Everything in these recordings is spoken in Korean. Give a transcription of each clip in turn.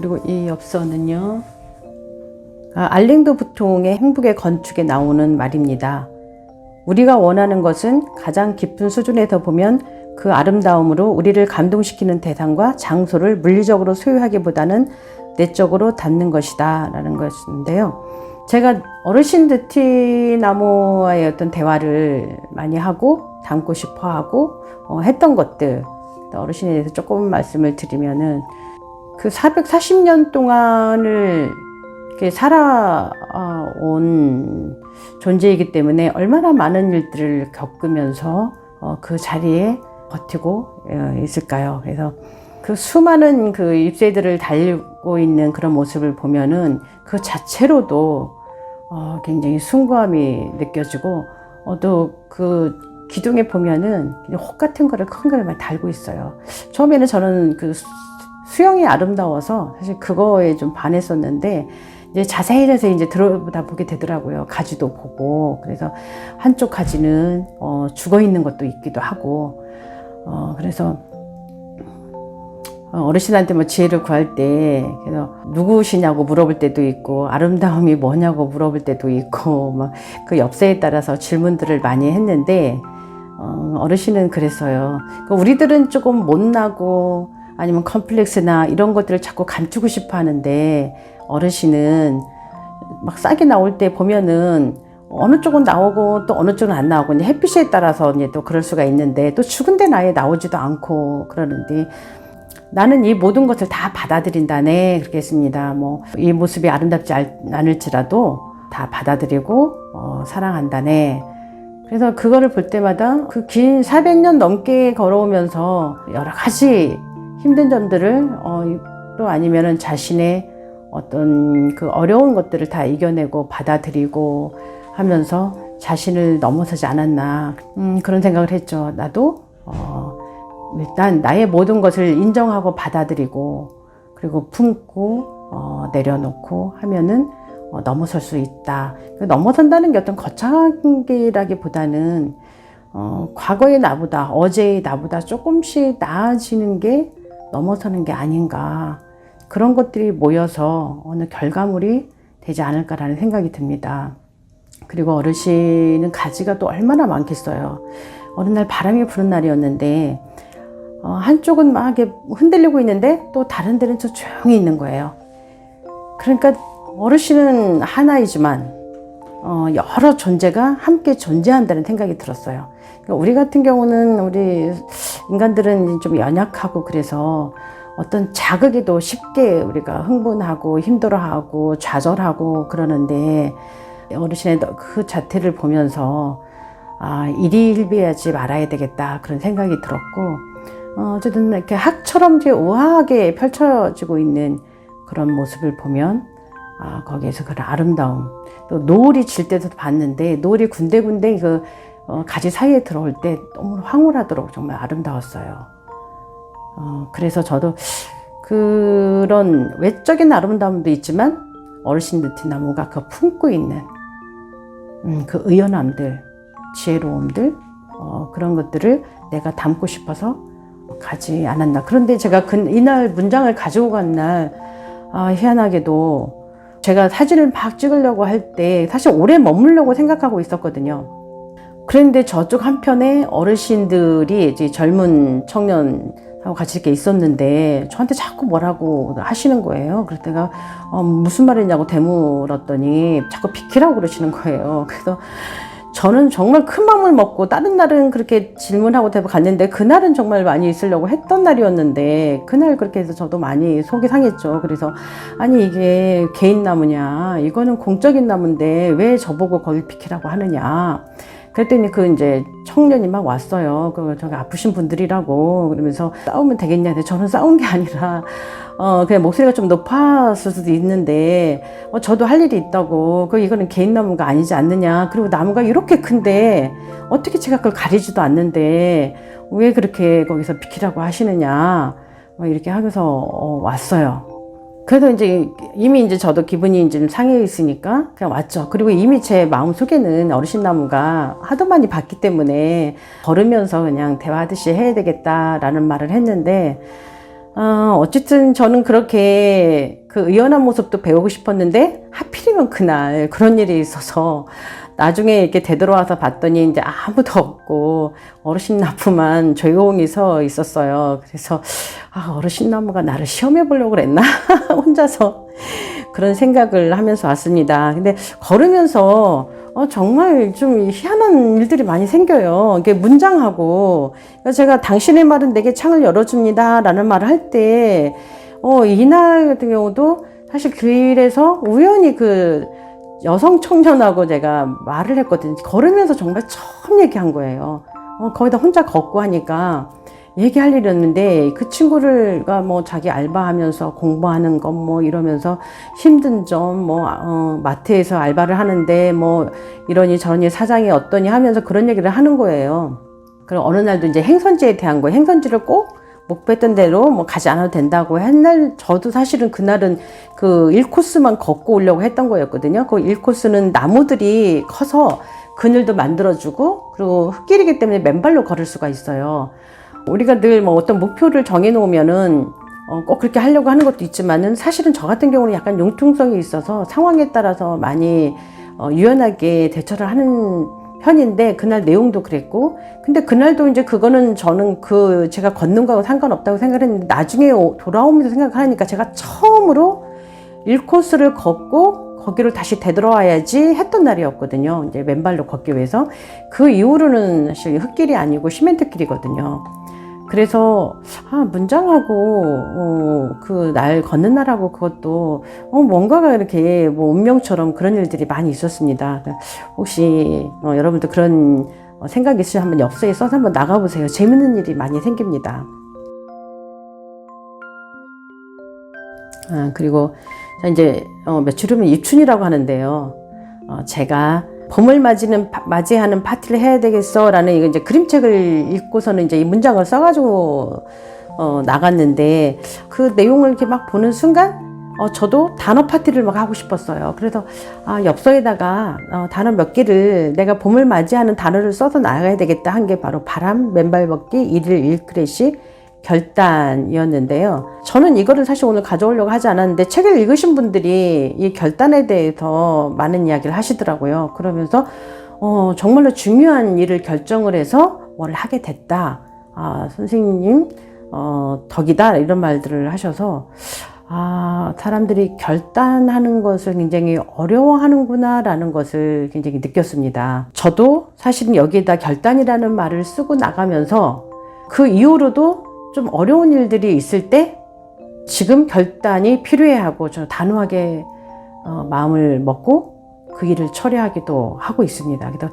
그리고 이 엽서는요. 아, 알랭드 부통의 행복의 건축에 나오는 말입니다. 우리가 원하는 것은 가장 깊은 수준에서 보면 그 아름다움으로 우리를 감동시키는 대상과 장소를 물리적으로 소유하기보다는 내적으로 닿는 것이다. 라는 것인데요. 제가 어르신들 티나무와의 어떤 대화를 많이 하고 담고 싶어 하고 어, 했던 것들, 어르신에 대해서 조금 말씀을 드리면은 그 440년 동안을 살아온 존재이기 때문에 얼마나 많은 일들을 겪으면서 어, 그 자리에 버티고 어, 있을까요? 그래서 그 수많은 그 잎새들을 달리고 있는 그런 모습을 보면은 그 자체로도 어, 굉장히 숭고함이 느껴지고 어, 또그 기둥에 보면은 혹 같은 거를 큰 걸 달고 있어요. 처음에는 저는 그 수- 수영이 아름다워서 사실 그거에 좀 반했었는데 이제 자세히 해서 이제 들어보다 보게 되더라고요. 가지도 보고 그래서 한쪽 가지는 어, 죽어 있는 것도 있기도 하고 어, 그래서 어, 어르신한테 뭐 지혜를 구할 때 그래서 누구시냐고 물어볼 때도 있고 아름다움이 뭐냐고 물어볼 때도 있고 막 그 엽서에 따라서 질문들을 많이 했는데 어, 어르신은 그랬어요. 그 우리들은 조금 못나고 아니면 컴플렉스나 이런 것들을 자꾸 감추고 싶어 하는데 어르신은 막 싸게 나올 때 보면은 어느 쪽은 나오고 또 어느 쪽은 안 나오고 이제 햇빛에 따라서 이제 또 그럴 수가 있는데 또 죽은 데는 아예 나오지도 않고 그러는데 나는 이 모든 것을 다 받아들인다네 그렇게 했습니다. 뭐 이 모습이 아름답지 않- 않을지라도 다 받아들이고 어, 사랑한다네. 그래서 그거를 볼 때마다 그 긴 400년 넘게 걸어오면서 여러 가지 힘든 점들을 어, 또 아니면은 자신의 어떤 그 어려운 것들을 다 이겨내고 받아들이고 하면서 자신을 넘어서지 않았나 음, 그런 생각을 했죠. 나도 어, 일단 나의 모든 것을 인정하고 받아들이고 그리고 품고 어, 내려놓고 하면은 어, 넘어설 수 있다. 그 넘어선다는 게 어떤 거창하기라기보다는 어, 과거의 나보다 어제의 나보다 조금씩 나아지는 게 넘어서는 게 아닌가 그런 것들이 모여서 어느 결과물이 되지 않을까라는 생각이 듭니다. 그리고 어르신은 가지가 또 얼마나 많겠어요. 어느 날 바람이 부는 날이었는데 어, 한쪽은 막 흔들리고 있는데 또 다른 데는 저 조용히 있는 거예요. 그러니까 어르신은 하나이지만 어, 여러 존재가 함께 존재한다는 생각이 들었어요. 그러니까 우리 같은 경우는 우리 인간들은 좀 연약하고 그래서 어떤 자극에도 쉽게 우리가 흥분하고 힘들어하고 좌절하고 그러는데 어르신의 그 자태를 보면서 아, 일희일비하지 말아야 되겠다 그런 생각이 들었고 어, 어쨌든 이렇게 학처럼 이제 우아하게 펼쳐지고 있는 그런 모습을 보면 아, 거기에서 그런 아름다움 또 노을이 질 때도 봤는데 노을이 군데군데 그 어, 가지 사이에 들어올 때 너무 황홀하도록 정말 아름다웠어요. 어, 그래서 저도 그런 외적인 아름다움도 있지만 어르신들 나무가 그 품고 있는 음, 그 의연함들, 지혜로움들 어, 그런 것들을 내가 담고 싶어서 가지 않았나. 그런데 제가 그, 이날 문장을 가지고 간 날, 아, 희한하게도 제가 사진을 막 찍으려고 할 때 사실 오래 머물려고 생각하고 있었거든요. 그런데 저쪽 한편에 어르신들이 이제 젊은 청년 하고 같이 이렇게 있었는데 저한테 자꾸 뭐라고 하시는 거예요. 그래서 내가 어, 무슨 말이냐고 되물었더니 자꾸 비키라고 그러시는 거예요. 그래서 저는 정말 큰 마음을 먹고 다른 날은 그렇게 질문하고 대고 갔는데 그날은 정말 많이 있으려고 했던 날이었는데 그날 그렇게 해서 저도 많이 속이 상했죠. 그래서 아니 이게 개인 나무냐 이거는 공적인 나무인데 왜 저보고 거기 비키라고 하느냐 그랬더니 그 이제 청년이 막 왔어요. 그 저기 아프신 분들이라고 그러면서 싸우면 되겠냐. 근데 저는 싸운 게 아니라 어 그냥 목소리가 좀 높았을 수도 있는데 어 저도 할 일이 있다고. 그 이거는 개인 나무가 아니지 않느냐. 그리고 나무가 이렇게 큰데 어떻게 제가 그걸 가리지도 않는데 왜 그렇게 거기서 비키라고 하시느냐. 뭐 이렇게 하면서 어, 왔어요. 그래도 이제 이미 이제 저도 기분이 좀 상해 있으니까 그냥 왔죠. 그리고 이미 제 마음 속에는 어르신 나무가 하도 많이 봤기 때문에 걸으면서 그냥 대화하듯이 해야 되겠다라는 말을 했는데 어, 어쨌든 저는 그렇게 그 의연한 모습도 배우고 싶었는데 하필이면 그날 그런 일이 있어서 나중에 이렇게 되돌아와서 봤더니 이제 아무도 없고 어르신 나무만 조용히 서 있었어요. 그래서 아, 어르신 나무가 나를 시험해 보려고 그랬나? 혼자서 그런 생각을 하면서 왔습니다. 근데 걸으면서 어, 정말 좀 희한한 일들이 많이 생겨요. 이게 문장하고 제가 당신의 말은 내게 창을 열어줍니다. 라는 말을 할 때, 어, 이날 같은 경우도 사실 길에서 우연히 그 여성 청년하고 제가 말을 했거든요. 걸으면서 정말 처음 얘기한 거예요. 어, 거기다 혼자 걷고 하니까 얘기할 일이었는데 그 친구를가 뭐 자기 알바하면서 공부하는 것 뭐 이러면서 힘든 점뭐 어, 마트에서 알바를 하는데 뭐 이러니 저러니 사장이 어떠니 하면서 그런 얘기를 하는 거예요. 그럼 어느 날도 이제 행선지에 대한 거예요. 행선지를 꼭 목표했던 대로 뭐 가지 않아도 된다고 옛날 저도 사실은 그날은 그 1코스만 걷고 오려고 했던 거였거든요. 그 1코스는 나무들이 커서 그늘도 만들어주고 그리고 흙길이기 때문에 맨발로 걸을 수가 있어요. 우리가 늘 뭐 어떤 목표를 정해 놓으면은 어, 꼭 그렇게 하려고 하는 것도 있지만은 사실은 저 같은 경우는 약간 융통성이 있어서 상황에 따라서 많이 어, 유연하게 대처를 하는 편인데 그날 내용도 그랬고 근데 그날도 이제 그거는 저는 그 제가 걷는 거하고 상관없다고 생각했는데 나중에 오- 돌아오면서 생각하니까 제가 처음으로 1코스를 걷고 거기를 다시 되돌아와야지 했던 날이었거든요. 이제 맨발로 걷기 위해서. 그 이후로는 사실 흙길이 아니고 시멘트 길이거든요. 그래서 아 문장하고 어, 그날 걷는 날하고 그것도 어, 뭔가가 이렇게 뭐 운명처럼 그런 일들이 많이 있었습니다. 혹시 어, 여러분도 그런 어, 생각 있으시면 한번 엽서에 써서 한번 나가보세요. 재밌는 일이 많이 생깁니다. 아, 그리고 자, 이제 어, 며칠 후면 입춘이라고 하는데요. 어, 제가 봄을 맞이는 파- 맞이하는 파티를 해야 되겠어 라는 이거 이제 그림책을 읽고서는 이제 이 문장을 써가지고 어, 나갔는데 그 내용을 이렇게 막 보는 순간 어, 저도 단어 파티를 막 하고 싶었어요. 그래서 아, 엽서에다가 어, 단어 몇 개를 내가 봄을 맞이하는 단어를 써서 나가야 되겠다 한 게 바로 바람, 맨발 걷기, 일일 일크레시, 결단이었는데요. 저는 이거를 사실 오늘 가져오려고 하지 않았는데 책을 읽으신 분들이 이 결단에 대해서 많은 이야기를 하시더라고요. 그러면서 어, 정말로 중요한 일을 결정을 해서 뭘 하게 됐다. 아, 선생님 어, 덕이다 이런 말들을 하셔서 아, 사람들이 결단하는 것을 굉장히 어려워하는구나라는 것을 굉장히 느꼈습니다. 저도 사실은 여기에다 결단이라는 말을 쓰고 나가면서 그 이후로도 좀 어려운 일들이 있을 때 지금 결단이 필요해 하고 저 단호하게 어, 마음을 먹고 그 일을 처리하기도 하고 있습니다. 그래서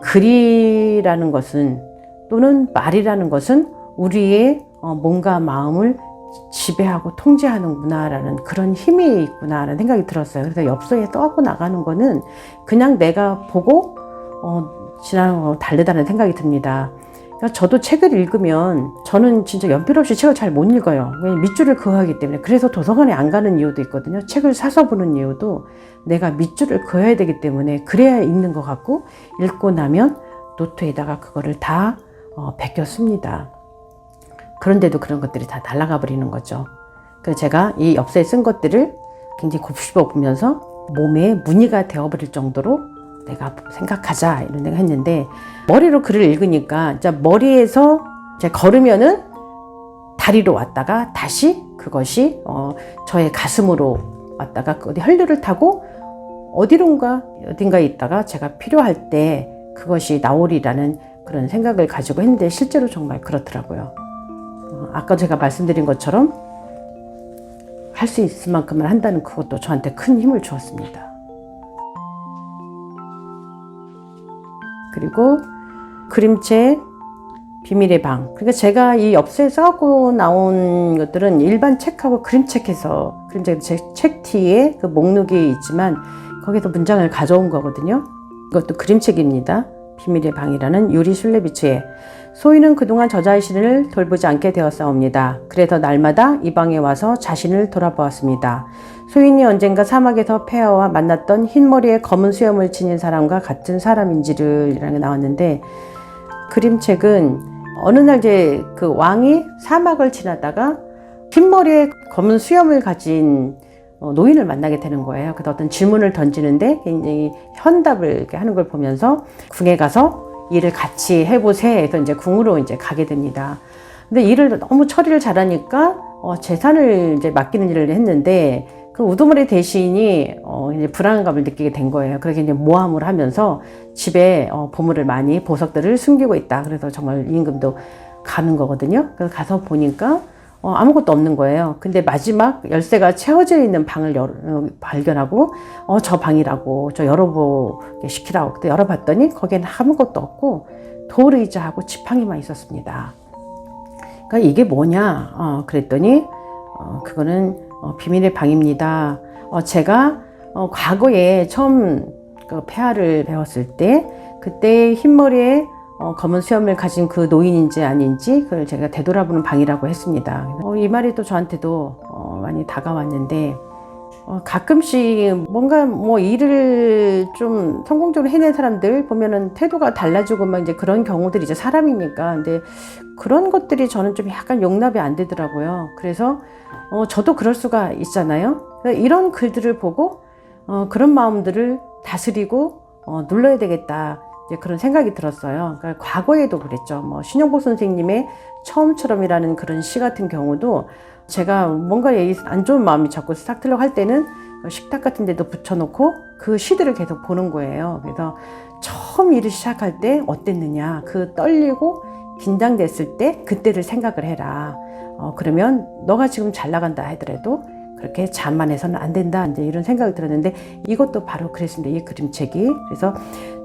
글이라는 것은 또는 말이라는 것은 우리의 어, 몸과 마음을 지배하고 통제하는구나라는 그런 힘이 있구나라는 생각이 들었어요. 그래서 엽서에 써갖고 나가는 거는 그냥 내가 보고 어, 지나는 거 다르다는 생각이 듭니다. 저도 책을 읽으면 저는 진짜 연필 없이 책을 잘 못 읽어요. 왜냐면 밑줄을 그어하기 때문에. 그래서 도서관에 안 가는 이유도 있거든요. 책을 사서 보는 이유도 내가 밑줄을 그어야 되기 때문에 그래야 읽는 것 같고 읽고 나면 노트에다가 그거를 다 어, 베꼈습니다. 그런데도 그런 것들이 다 날아가 버리는 거죠. 그래서 제가 이 엽서에 쓴 것들을 굉장히 곱씹어 보면서 몸에 무늬가 되어버릴 정도로 내가 생각하자 이런 생각 했는데 머리로 글을 읽으니까 진짜 머리에서 이제 걸으면은 다리로 왔다가 다시 그것이 어, 저의 가슴으로 왔다가 그 어디 혈류를 타고 어디론가 어딘가에 있다가 제가 필요할 때 그것이 나오리라는 그런 생각을 가지고 했는데 실제로 정말 그렇더라고요. 어, 아까 제가 말씀드린 것처럼 할 수 있을 만큼만 한다는 그것도 저한테 큰 힘을 주었습니다. 그리고 그림책 비밀의 방. 그러니까 제가 이 엽서에 써갖고 나온 것들은 일반 책하고 그림책에서 그림책 책, 책 뒤에 그 목록이 있지만 거기서 문장을 가져온 거거든요. 이것도 그림책입니다. 비밀의 방이라는 유리 슐레비츠의 소희는 그동안 저 자신을 돌보지 않게 되었사옵니다. 그래서 날마다 이 방에 와서 자신을 돌아보았습니다. 소인이 언젠가 사막에서 폐하와 만났던 흰머리에 검은 수염을 지닌 사람과 같은 사람인지를 이라는 게 나왔는데 그림책은 어느 날 이제 그 왕이 사막을 지나다가 흰머리에 검은 수염을 가진 어, 노인을 만나게 되는 거예요. 그래서 어떤 질문을 던지는데 굉장히 현답을 하는 걸 보면서 궁에 가서 일을 같이 해보세 해서 이제 궁으로 이제 가게 됩니다. 근데 일을 너무 처리를 잘하니까 어, 재산을 이제 맡기는 일을 했는데 그 우두머리 대신이 어, 이제 불안감을 느끼게 된 거예요. 그래서 이제 모함을 하면서 집에 어, 보물을 많이 보석들을 숨기고 있다. 그래서 정말 임금도 가는 거거든요. 그래서 가서 보니까 어, 아무것도 없는 거예요. 근데 마지막 열쇠가 채워져 있는 방을 열, 어, 발견하고 어, 저 방이라고 저 열어보게 시키라고 그때 열어봤더니 거기에는 아무것도 없고 돌의자하고 지팡이만 있었습니다. 그러니까 이게 뭐냐? 어, 그랬더니 어, 그거는 어, 비밀의 방입니다. 어, 제가 어, 과거에 처음 그 폐하를 배웠을 때 그때 흰머리에 어, 검은 수염을 가진 그 노인인지 아닌지 그걸 제가 되돌아보는 방이라고 했습니다. 어, 이 말이 또 저한테도 어, 많이 다가왔는데 어, 가끔씩 뭔가 뭐 일을 좀 성공적으로 해낸 사람들 보면은 태도가 달라지고 막 이제 그런 경우들이 이제 사람이니까 근데 그런 것들이 저는 좀 약간 용납이 안 되더라고요. 그래서 어, 저도 그럴 수가 있잖아요. 이런 글들을 보고 어, 그런 마음들을 다스리고 어, 눌러야 되겠다. 이제 그런 생각이 들었어요. 그러니까 과거에도 그랬죠. 뭐 신영복 선생님의 처음처럼이라는 그런 시 같은 경우도 제가 뭔가 안 좋은 마음이 자꾸 싹 들려고 할 때는 식탁 같은 데도 붙여놓고 그 시들을 계속 보는 거예요. 그래서 처음 일을 시작할 때 어땠느냐. 그 떨리고 긴장됐을 때 그때를 생각을 해라. 어, 그러면 너가 지금 잘 나간다 하더라도 그렇게 자만해서는 안 된다. 이제 이런 생각이 들었는데 이것도 바로 그랬습니다. 이 그림책이. 그래서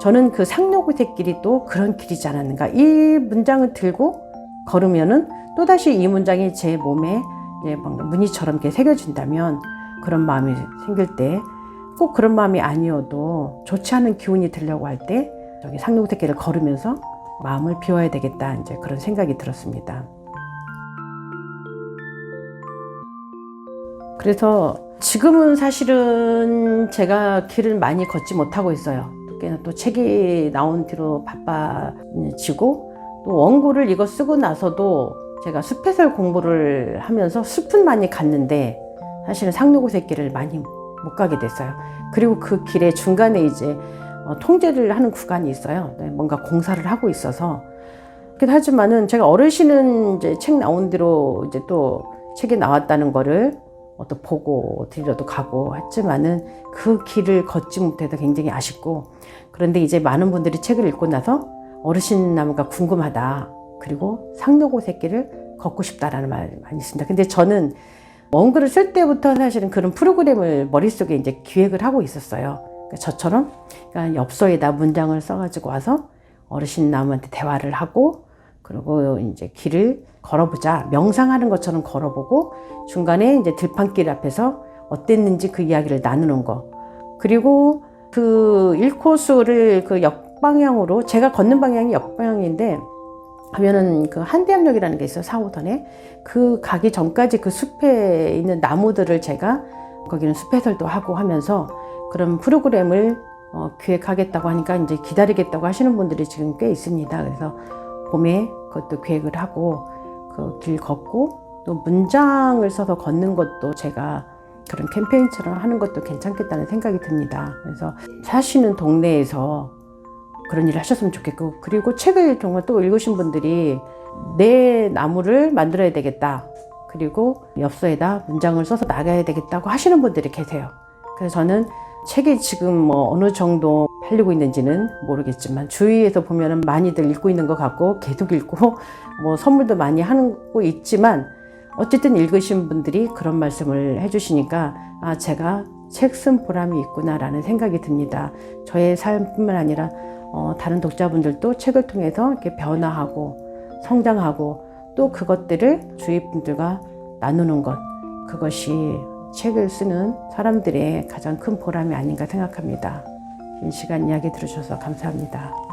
저는 그 상록의 길이 또 그런 길이지 않았는가. 이 문장을 들고 걸으면은 또다시 이 문장이 제 몸에 무늬처럼 이렇게 새겨진다면 그런 마음이 생길 때 꼭 그런 마음이 아니어도 좋지 않은 기운이 들려고 할 때 저기 상록의 길을 걸으면서 마음을 비워야 되겠다. 이제 그런 생각이 들었습니다. 그래서 지금은 사실은 제가 길을 많이 걷지 못하고 있어요. 또 책이 나온 뒤로 바빠지고 또 원고를 이거 쓰고 나서도 제가 숲해설 공부를 하면서 숲은 많이 갔는데 사실은 상록의 길을 많이 못 가게 됐어요. 그리고 그 길의 중간에 이제 어, 통제를 하는 구간이 있어요. 네, 뭔가 공사를 하고 있어서 하지만은 제가 어르신은 이제 책 나온 뒤로 이제 또 책이 나왔다는 거를 어, 또 보고 들려도 가고 했지만은 그 길을 걷지 못해서 굉장히 아쉽고 그런데 이제 많은 분들이 책을 읽고 나서 어르신 나무가 궁금하다 그리고 상록오 새끼를 걷고 싶다라는 말 많이 있습니다. 근데 저는 원글을 쓸 때부터 사실은 그런 프로그램을 머릿속에 이제 기획을 하고 있었어요. 그러니까 저처럼 그러니까 엽서에다 문장을 써가지고 와서 어르신 나무한테 대화를 하고 그리고 이제 길을 걸어보자. 명상하는 것처럼 걸어보고 중간에 이제 들판길 앞에서 어땠는지 그 이야기를 나누는 거. 그리고 그 1코스를 그 역방향으로 제가 걷는 방향이 역방향인데 하면은 그 한대암역이라는 게 있어요. 4호선에. 그 가기 전까지 그 숲에 있는 나무들을 제가 거기는 숲해설도 하고 하면서 그런 프로그램을 어, 기획하겠다고 하니까 이제 기다리겠다고 하시는 분들이 지금 꽤 있습니다. 그래서 봄에 그것도 계획을 하고 그 길 걷고 또 문장을 써서 걷는 것도 제가 그런 캠페인처럼 하는 것도 괜찮겠다는 생각이 듭니다. 그래서 사시는 동네에서 그런 일을 하셨으면 좋겠고 그리고 책을 정말 또 읽으신 분들이 내 나무를 만들어야 되겠다. 그리고 엽서에다 문장을 써서 나가야 되겠다고 하시는 분들이 계세요. 그래서 저는 책이 지금 뭐 어느 정도 팔리고 있는지는 모르겠지만 주위에서 보면은 많이들 읽고 있는 것 같고 계속 읽고 뭐 선물도 많이 하고 있지만 어쨌든 읽으신 분들이 그런 말씀을 해주시니까 아 제가 책 쓴 보람이 있구나라는 생각이 듭니다. 저의 삶뿐만 아니라 어, 다른 독자분들도 책을 통해서 이렇게 변화하고 성장하고 또 그것들을 주위 분들과 나누는 것 그것이 책을 쓰는 사람들의 가장 큰 보람이 아닌가 생각합니다. 긴 시간 이야기 들으셔서 감사합니다.